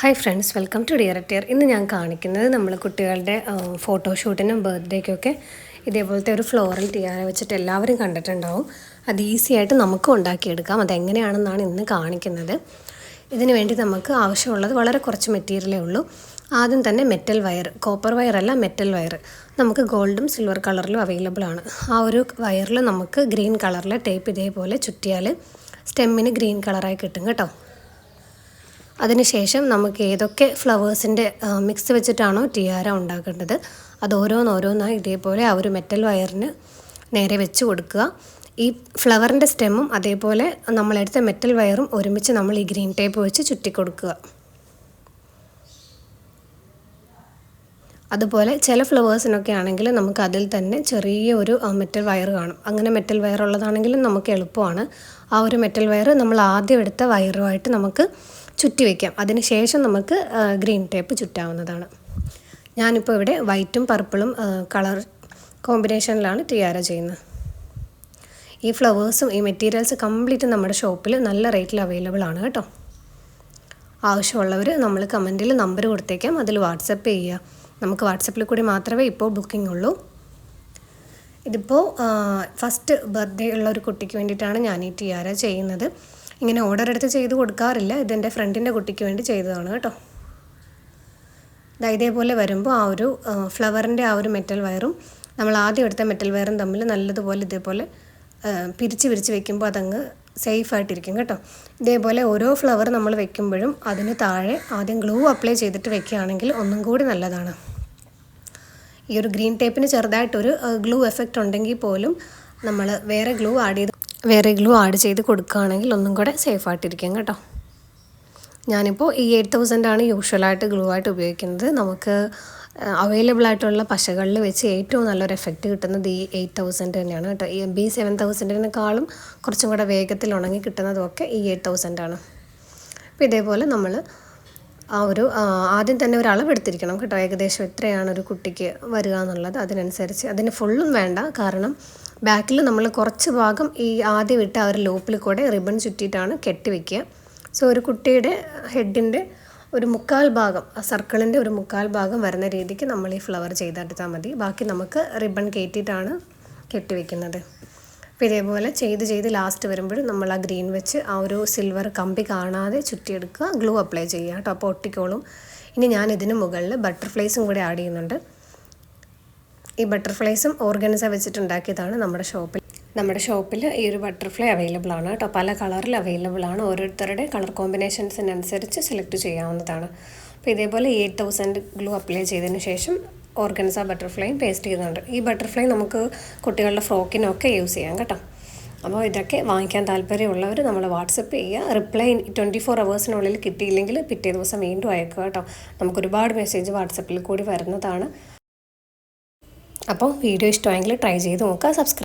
Hi friends welcome to ഡിയറക്റ്റിയർ ഇന്ന് ഞാൻ കാണിക്കുന്നത് നമ്മൾ കുട്ടികളുടെ ഫോട്ടോഷൂട്ടിനും ബർത്ത്ഡേക്കൊക്കെ ഇതേപോലത്തെ ഒരു ഫ്ലോറൽ ടിയാര വെച്ചിട്ട് എല്ലാവരും കണ്ടിട്ടുണ്ടാവും. അത് ഈസി ആയിട്ട് നമുക്കും ഉണ്ടാക്കിയെടുക്കാം. അതെങ്ങനെയാണെന്നാണ് ഇന്ന് കാണിക്കുന്നത്. ഇതിനു വേണ്ടി നമുക്ക് ആവശ്യമുള്ളത് വളരെ കുറച്ച് മെറ്റീരിയലേ ഉള്ളൂ. ആദ്യം തന്നെ മെറ്റൽ വയർ കോപ്പർ വയറല്ല മെറ്റൽ വയർ നമുക്ക് ഗോൾഡും സിൽവർ കളറിലും അവൈലബിൾ ആണ്. ആ ഒരു വയറിൽ നമുക്ക് ഗ്രീൻ കളറിലെ ടേപ്പ് ഇതേപോലെ ചുറ്റിയാൽ സ്റ്റെമ്മിന് ഗ്രീൻ കളറായി കിട്ടും കേട്ടോ. അതിനുശേഷം നമുക്ക് ഏതൊക്കെ ഫ്ലവേഴ്സിന്റെ മിക്സ് വെച്ചിട്ടാണോ ടിയാര ഉണ്ടാക്കേണ്ടത് അത് ഓരോന്നോരോന്നായി ഇതേപോലെ ആ ഒരു മെറ്റൽ വയറിന് നേരെ വെച്ച് കൊടുക്കുക. ഈ ഫ്ലവറിന്റെ സ്റ്റെമ്മും അതേപോലെ നമ്മളെടുത്ത മെറ്റൽ വയറും ഒരുമിച്ച് നമ്മൾ ഈ ഗ്രീൻ ടേപ്പ് വെച്ച് ചുറ്റി കൊടുക്കുക. അതുപോലെ ചില ഫ്ലവേഴ്സിനൊക്കെ ആണെങ്കിൽ നമുക്ക് അതിൽ തന്നെ ചെറിയ ഒരു മെറ്റൽ വയർ കാണും. അങ്ങനെ മെറ്റൽ വയർ ഉള്ളതാണെങ്കിലും നമുക്ക് എളുപ്പമാണ്. ആ ഒരു മെറ്റൽ വയർ നമ്മൾ ആദ്യം എടുത്ത വയറുമായിട്ട് നമുക്ക് ചുറ്റി വയ്ക്കാം അതിന് ശേഷം നമുക്ക് ഗ്രീൻ ടേപ്പ് ചുറ്റാവുന്നതാണ്. ഞാനിപ്പോൾ ഇവിടെ വൈറ്റും പർപ്പിളും കളർ കോമ്പിനേഷനിലാണ് ടിയാര ചെയ്യുന്നത്. ഈ ഫ്ലവേഴ്സും ഈ മെറ്റീരിയൽസ് കംപ്ലീറ്റ് നമ്മുടെ ഷോപ്പിൽ നല്ല റേറ്റിൽ അവൈലബിൾ ആണ് കേട്ടോ. ആവശ്യമുള്ളവർ നമ്മൾ കമന്റിൽ നമ്പർ കൊടുത്തേക്കാം. അതിൽ വാട്സപ്പ് ചെയ്യുക നമുക്ക് വാട്സപ്പിൽ കൂടി മാത്രമേ ഇപ്പോൾ ബുക്കിംഗ് ഉള്ളൂ ഇതിപ്പോൾ ഫസ്റ്റ് ബർത്ത്ഡേ ഉള്ള ഒരു കുട്ടിക്ക് വേണ്ടിയിട്ടാണ് ഞാൻ ഈ ടിയാര ചെയ്യുന്നത്. ഇങ്ങനെ ഓർഡർ എടുത്ത് ചെയ്ത് കൊടുക്കാറില്ല. ഇതെന്റെ ഫ്രണ്ടിന്റെ കുട്ടിക്ക് വേണ്ടി ചെയ്തതാണ് കേട്ടോ. ഇതേപോലെ വരുമ്പോൾ ആ ഒരു ഫ്ലവറിന്റെ ആ ഒരു മെറ്റൽ വയറും നമ്മൾ ആദ്യം എടുത്ത മെറ്റൽ വയറും തമ്മിൽ നല്ലതുപോലെ ഇതേപോലെ പിരിച്ച് പിരിച്ച് വെക്കുമ്പോൾ അതങ്ങ് സേഫായിട്ടിരിക്കും കേട്ടോ. ഇതേപോലെ ഓരോ ഫ്ലവർ നമ്മൾ വെക്കുമ്പോഴും അതിന് താഴെ ആദ്യം ഗ്ലൂ അപ്ലൈ ചെയ്തിട്ട് വെക്കുകയാണെങ്കിൽ ഒന്നും കൂടി നല്ലതാണ്. ഈ ഒരു ഗ്രീൻ ടേപ്പിന് ചെറുതായിട്ടൊരു ഗ്ലൂ എഫക്റ്റ് ഉണ്ടെങ്കിൽ പോലും നമ്മൾ വേറെ ഗ്ലൂ ആഡ് ചെയ്ത് വേറെ ഗ്ലൂ ആഡ് ചെയ്ത് കൊടുക്കുകയാണെങ്കിൽ ഒന്നും കൂടെ സേഫ് ആയിട്ടിരിക്കും കേട്ടോ. ഞാനിപ്പോൾ ഈ എയ്റ്റ് തൗസൻഡാണ് യൂഷ്വലായിട്ട് ഗ്ലൂ ആയിട്ട് ഉപയോഗിക്കുന്നത്. നമുക്ക് അവൈലബിൾ ആയിട്ടുള്ള പശകളിൽ വെച്ച് ഏറ്റവും നല്ലൊരു എഫക്റ്റ് കിട്ടുന്നത് ഈ എയ്റ്റ് തൗസൻഡ് തന്നെയാണ് കേട്ടോ. ഈ ബി സെവൻ തൗസൻഡിനേക്കാളും കുറച്ചും കൂടെ വേഗത്തിൽ ഉണങ്ങി കിട്ടുന്നതുമൊക്കെ ഈ എയ്റ്റ് തൗസൻഡാണ് അപ്പോൾ ഇതേപോലെ നമ്മൾ ആ ഒരു ആദ്യം തന്നെ ഒരു അളവെടുത്തിരിക്കണം കേട്ടോ. ഏകദേശം എത്രയാണ് ഒരു കുട്ടിക്ക് വരിക എന്നുള്ളത് അതിനനുസരിച്ച്. അതിന് ഫുള്ളും വേണ്ട. കാരണം ബാക്കിൽ നമ്മൾ കുറച്ച് ഭാഗം ഈ ആദ്യം ഇട്ട് ആ ഒരു ലൂപ്പിൽ കൂടെ റിബൺ ചുറ്റിയിട്ടാണ് കെട്ടിവെക്കുക സോ ഒരു കുട്ടിയുടെ ഹെഡിന്റെ ഒരു മുക്കാൽ ഭാഗം ആ സർക്കിളിന്റെ ഒരു മുക്കാൽ ഭാഗം വരുന്ന രീതിക്ക് നമ്മൾ ഈ ഫ്ലവർ ചെയ്തെടുത്താൽ മതി. ബാക്കി നമുക്ക് റിബൺ കയറ്റിയിട്ടാണ് കെട്ടി വെക്കുന്നത്. അപ്പോൾ ഇതേപോലെ ചെയ്ത് ചെയ്ത് ലാസ്റ്റ് വരുമ്പോഴും നമ്മൾ ആ ഗ്രീൻ വെച്ച് ആ ഒരു സിൽവർ കമ്പി കാണാതെ ചുറ്റിയെടുക്കുക ഗ്ലൂ അപ്ലൈ ചെയ്യുക കേട്ടോ. അപ്പോൾ ഒട്ടിക്കോളും. ഇനി ഞാൻ ഇതിന് മുകളിൽ ബട്ടർഫ്ലൈസും കൂടി ആഡ് ചെയ്യുന്നുണ്ട്. ഈ ബട്ടർഫ്ലൈസും ഓർഗൻസ വെച്ചിട്ടുണ്ടാക്കിയതാണ് നമ്മുടെ ഷോപ്പിൽ നമ്മുടെ ഷോപ്പിൽ ഈ ഒരു ബട്ടർഫ്ലൈ അവൈലബിൾ ആണ് കേട്ടോ. പല കളറിൽ അവൈലബിൾ ആണ്. ഓരോരുത്തരുടെ കളർ കോമ്പിനേഷൻസിനനുസരിച്ച് സെലക്ട് ചെയ്യാവുന്നതാണ്. അപ്പോൾ ഇതേപോലെ എയ്റ്റ് തൗസൻഡ് ഗ്ലൂ അപ്ലൈ ചെയ്തതിന് ശേഷം ഓർഗൻസ ബട്ടർഫ്ലൈയും പേസ്റ്റ് ചെയ്യുന്നുണ്ട്. ഈ ബട്ടർഫ്ലൈ നമുക്ക് കുട്ടികളുടെ ഫ്രോക്കിനൊക്കെ യൂസ് ചെയ്യാം കേട്ടോ. അപ്പോൾ ഇതൊക്കെ വാങ്ങിക്കാൻ താല്പര്യമുള്ളവർ നമ്മൾ വാട്സപ്പ് ചെയ്യുക. റിപ്ലൈ ട്വന്റി ഫോർ അവേഴ്സിനുള്ളിൽ കിട്ടിയില്ലെങ്കിൽ പിറ്റേ ദിവസം വീണ്ടും അയക്കുക കേട്ടോ. നമുക്ക് ഒരുപാട് മെസ്സേജ് വാട്സപ്പിൽ കൂടി വരുന്നതാണ്. അപ്പോൾ വീഡിയോ ഇഷ്ടമായെങ്കിൽ ട്രൈ ചെയ്ത് നോക്കുക. സബ്സ്ക്രൈബ്